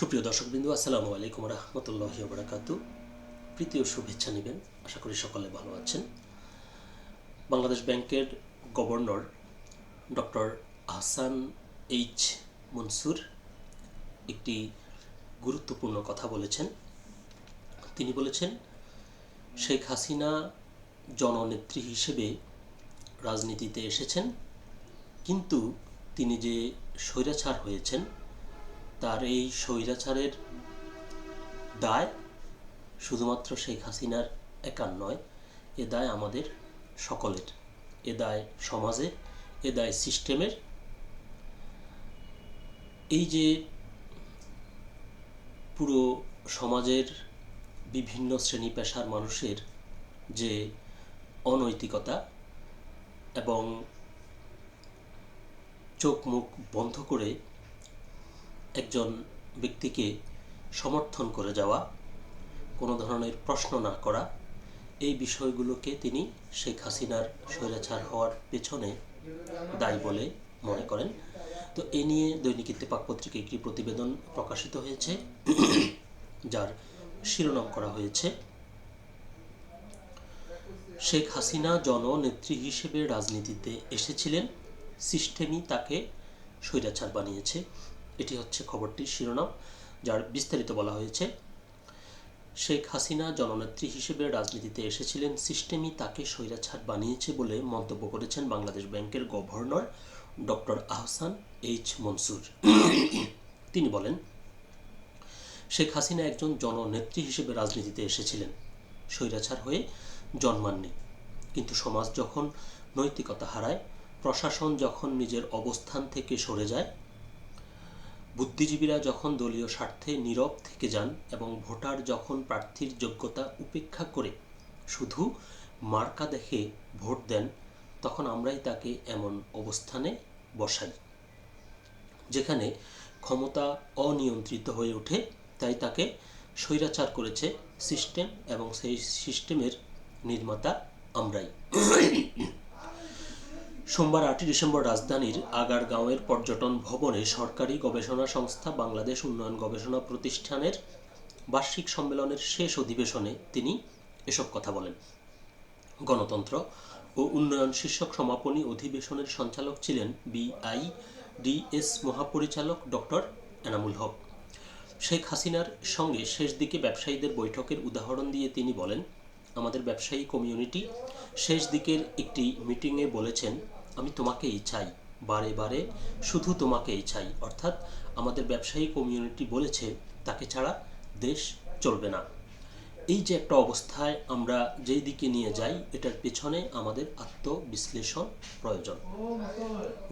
সুপ্রিয় দর্শকবৃন্দ, আসসালামু আলাইকুম রহমতুল্লাহ বরাকাত প্রীতি ও শুভেচ্ছা নেবেন। আশা করি সকলে ভালো আছেন। বাংলাদেশ ব্যাংকের governor doctor Ahsan H Mansur একটি গুরুত্বপূর্ণ কথা বলেছেন। তিনি বলেছেন, শেখ হাসিনা জননেত্রী হিসেবে রাজনীতিতে এসেছেন, কিন্তু তিনি যে স্বৈরাচার হয়েছেন তার এই স্বৈরাচারের দায় শুধুমাত্র শেখ হাসিনার একার নয়, এ দায় আমাদের সকলের। এ দায় সমাজের এ দায় সিস্টেমের। এই যে পুরো সমাজের বিভিন্ন শ্রেণি পেশার মানুষের যে অনৈতিকতা এবং চোখ মুখ বন্ধ করে একজন ব্যক্তিকে সমর্থন করে যাওয়া, কোনো ধরনের প্রশ্ন না করা, এই বিষয়গুলোকে তিনি শেখ হাসিনার স্বৈরাচার হওয়ার পেছনে দায়ী বলে মনে করেন। তো এ নিয়ে দৈনিক ইত্তেফাক পত্রিকায় একটি প্রতিবেদন প্রকাশিত হয়েছে, যার শিরোনাম করা হয়েছে, শেখ হাসিনা জননেত্রী হিসেবে রাজনীতিতে এসেছিলেন, সিস্টেমই তাকে স্বৈরাচার বানিয়েছে। এটি হচ্ছে খবরটির শিরোনাম, যার বিস্তারিত বলা হয়েছে। শেখ হাসিনা জননেত্রী হিসেবে রাজনীতিতে এসেছিলেন, সিস্টেমই তাকে স্বৈরাচার বানিয়েছে বলে মন্তব্য করেছেন বাংলাদেশ ব্যাংকের governor doctor Ahsan H Mansur. তিনি বলেন, শেখ হাসিনা একজন জননেত্রী হিসেবে রাজনীতিতে এসেছিলেন, স্বৈরাচার হয়ে জন্মাননি। কিন্তু সমাজ যখন নৈতিকতা হারায়, প্রশাসন যখন নিজের অবস্থান থেকে সরে যায় বুদ্ধিজীবীরা যখন দলীয় স্বার্থে নীরব থেকে যান এবং ভোটার যখন প্রার্থীর যোগ্যতা উপেক্ষা করে শুধু মার্কা দেখে ভোট দেন, তখন আমরাই তাকে এমন অবস্থানে বসাই, যেখানে ক্ষমতা অনিয়ন্ত্রিত হয়ে ওঠে। তাই তাকে স্বৈরাচার করেছে সিস্টেম এবং সেই সিস্টেমের নির্মাতা আমরাই। সোমবার আটই ডিসেম্বর রাজধানীর আগারগাঁওয়ের পর্যটন ভবনে সরকারি গবেষণা সংস্থা বাংলাদেশ উন্নয়ন গবেষণা প্রতিষ্ঠানের বার্ষিক সম্মেলনের শেষ অধিবেশনে তিনি এসব কথা বলেন। গণতন্ত্র ও উন্নয়ন শীর্ষক সমাপনী অধিবেশনের সঞ্চালক ছিলেন বিআই ডিএস মহাপরিচালক ডক্টর এনামুল হক। শেখ হাসিনার সঙ্গে শেষ দিকে ব্যবসায়ীদের বৈঠকের উদাহরণ দিয়ে তিনি বলেন, আমাদের ব্যবসায়ী কমিউনিটি শেষ দিকের একটি মিটিংয়ে বলেছেন আমি তোমাকেই চাই, বারে বারে শুধু তোমাকেই চাই। অর্থাৎ আমাদের ব্যবসায়ী কমিউনিটি বলেছে, তাকে ছাড়া দেশ চলবে না। এই যে একটা অবস্থায় আমরা যেই দিকে নিয়ে যাই, এটার পেছনে আমাদের আত্মবিশ্লেষণ প্রয়োজন।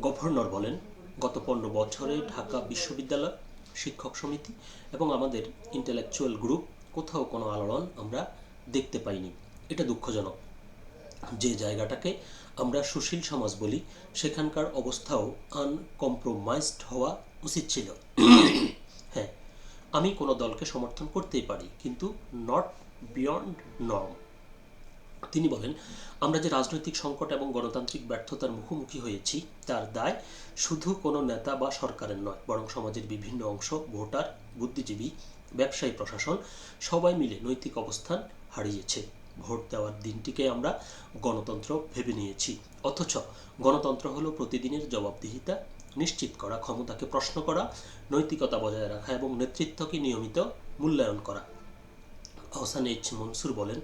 গভর্নর বলেন, গত পনেরো বছরে ঢাকা বিশ্ববিদ্যালয় শিক্ষক সমিতি এবং আমাদের ইন্টেলেকচুয়াল গ্রুপ কোথাও কোনো আলোড়ন আমরা দেখতে পাইনি। এটা দুঃখজনক। যে জায়গাটাকে আমরা সুশীল সমাজ বলি, সেখানকার অবস্থাও আনকম্প্রোমাইজড হওয়া উচিত ছিল। হ্যাঁ আমি কোনো দলকে সমর্থন করতেই পারি, কিন্তু নট বিয়ন্ড নর্ম তিনি বলেন, আমরা যে রাজনৈতিক সংকট এবং গণতান্ত্রিক ব্যর্থতার মুখোমুখি হয়েছি, তার দায় শুধু কোনো নেতা বা সরকারের নয়, বরং সমাজের বিভিন্ন অংশ, ভোটার, বুদ্ধিজীবী, ব্যবসায়ী, প্রশাসন, সবাই মিলে নৈতিক অবস্থান হারিয়েছে। ভোট দেওয়ার দিনটিকে আমরা গণতন্ত্র ভেবে নিয়েছি। অথচ গণতন্ত্র হলো প্রতিদিনের জবাবদিহিতা, নিশ্চিত করা, ক্ষমতাকে প্রশ্ন করা, নৈতিকতা বজায় রাখা এবং নেতৃত্বকে নিয়মিত মূল্যায়ন করা। আহসান এইচ মনসুর বলেন,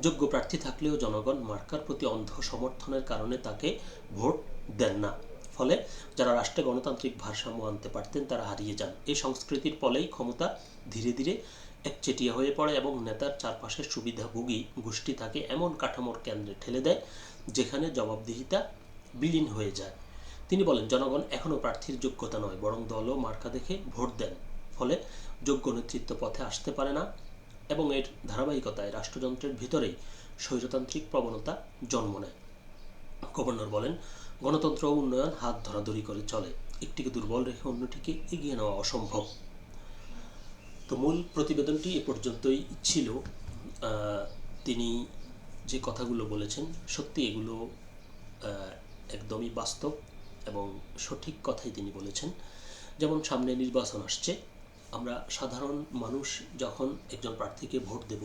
যোগ্য প্রার্থী থাকলেও জনগণ মার্কার প্রতি অন্ধ সমর্থনের কারণে তাকে ভোট দেন না। ফলে যারা রাষ্ট্রে গণতান্ত্রিক ভারসাম্য আনতে পারতেন তারা হারিয়ে যান। এই সংস্কৃতির ফলেই ক্ষমতা ধীরে ধীরে একচেটিয়া হয়ে পড়ে এবং নেতার চারপাশের সুবিধাভোগী গোষ্ঠী তাকে এমন কাঠামোর কেন্দ্রে ঠেলে দেয়, যেখানে জবাবদিহিতা বিলীন হয়ে যায়। তিনি বলেন, জনগণ এখনও প্রার্থীর যোগ্যতা নয়, বরং দল ও মার্কা দেখে ভোট দেন। ফলে যোগ্য নেতৃত্ব পথে আসতে পারে না এবং এর ধারাবাহিকতায় রাষ্ট্রযন্ত্রের ভিতরেই স্বৈরতান্ত্রিক প্রবণতা জন্ম নেয়। গভর্নর বলেন, গণতন্ত্র উন্নয়ন হাত ধরাধরি করে চলে। একটিকে দুর্বল রেখে অন্যটিকে এগিয়ে নেওয়া অসম্ভব। তো মূল প্রতিবেদনটি এ পর্যন্তই ছিল। তিনি যে কথাগুলো বলেছেন, সত্যি এগুলো একদমই বাস্তব এবং সঠিক কথাই তিনি বলেছেন। যেমন সামনে নির্বাচন আসছে, আমরা সাধারণ মানুষ যখন একজন প্রার্থীকে ভোট দেব,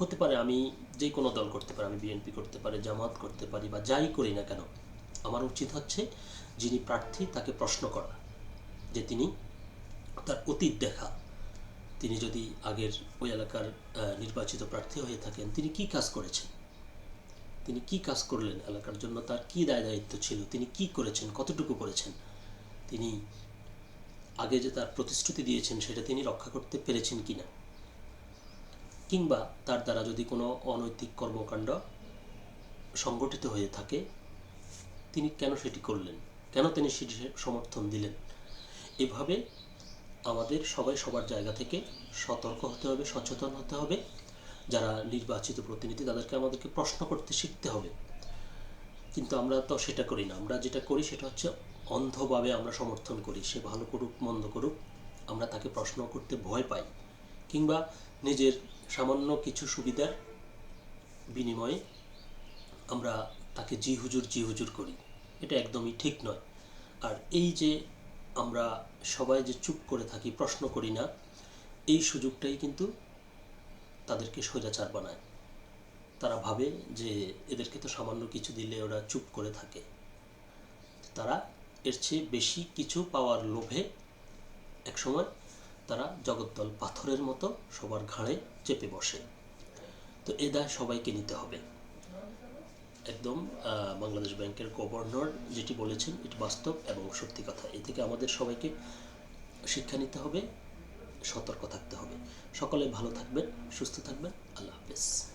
হতে পারে আমি যে কোনো দল করতে পারি, আমি বিএনপি করতে পারি, জামাত করতে পারি বা যাই করি না কেন, আমার উচিত হচ্ছে যিনি প্রার্থী তাকে প্রশ্ন করা যে তিনি তার অতীত দেখা তিনি যদি আগের ওই এলাকার নির্বাচিত প্রার্থী হয়ে থাকেন, তিনি কি কাজ করেছেন? তিনি কি কাজ করলেন এলাকার জন্য? তার কি দায় দায়িত্ব ছিল? তিনি কি করেছেন? কতটুকু করেছেন? তিনি আগে যে তার প্রতিশ্রুতি দিয়েছেন, সেটা তিনি রক্ষা করতে পেরেছেন কিনা? কিংবা তার দ্বারা যদি কোনো অনৈতিক কর্মকাণ্ড সংগঠিত হয়ে থাকে, তিনি কেন সেটি করলেন? কেন তিনি সেটি সমর্থন দিলেন? এভাবে আমাদের সবাই সবার জায়গা থেকে সতর্ক হতে হবে, সচেতন হতে হবে। যারা নির্বাচিত প্রতিনিধি তাদেরকে আমাদেরকে প্রশ্ন করতে শিখতে হবে। কিন্তু আমরা তো সেটা করি না। আমরা যেটা করি সেটা হচ্ছে অন্ধভাবে আমরা সমর্থন করি। সে ভালো করুক, মন্দ করুক, আমরা তাকে প্রশ্ন করতে ভয় পাই। কিংবা নিজের সামান্য কিছু সুবিধার বিনিময়ে আমরা তাকে জি হুজুর জি হুজুর করি। এটা একদমই ঠিক নয়। আর এই যে আমরা সবাই যে চুপ করে থাকি, প্রশ্ন করি না, এই সুযোগটাই কিন্তু তাদেরকে সোজাচার বানায়। তারা ভাবে যে এদেরকে তো সামান্য কিছু দিলে ওরা চুপ করে থাকে। তারা এর চেয়ে বেশি কিছু পাওয়ার লোভে একসময় তারা জগদ্দল পাথরের মতো সবার ঘাড়ে চেপে বসে। তো এ দায় সবাইকে নিতে হবে। একদম বাংলাদেশ ব্যাংকের গভর্নর যেটি বলেছেন, এটি বাস্তব এবং সত্যি কথা। এ থেকে আমাদের সবাইকে শিক্ষা নিতে হবে, সতর্ক থাকতে হবে। সকলে ভালো থাকবেন, সুস্থ থাকবেন। আল্লাহ হাফেজ।